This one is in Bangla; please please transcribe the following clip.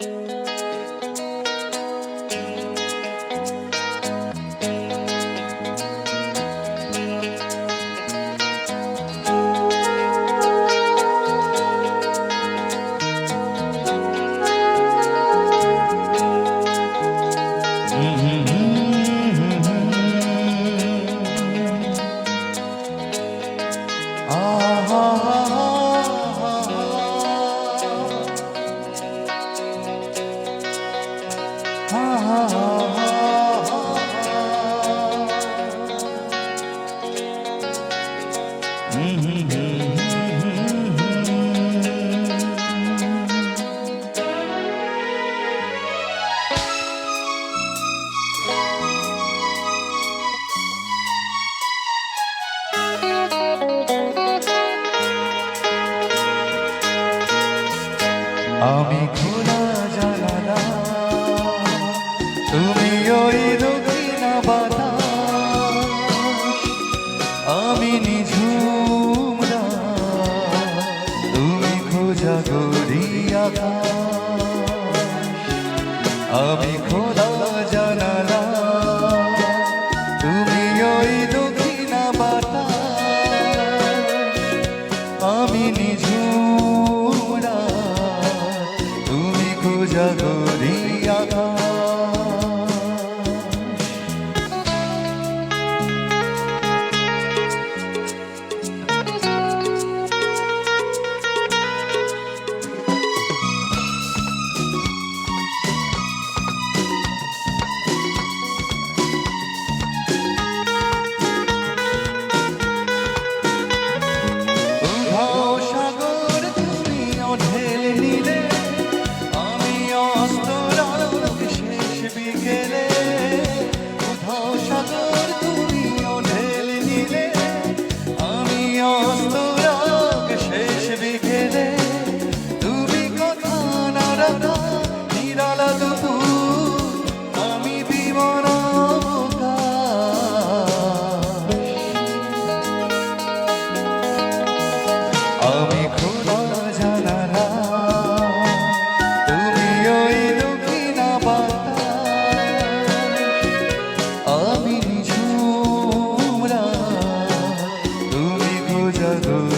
Oh. আমি খোলা সাগরিয়া আমি খোদা Santo.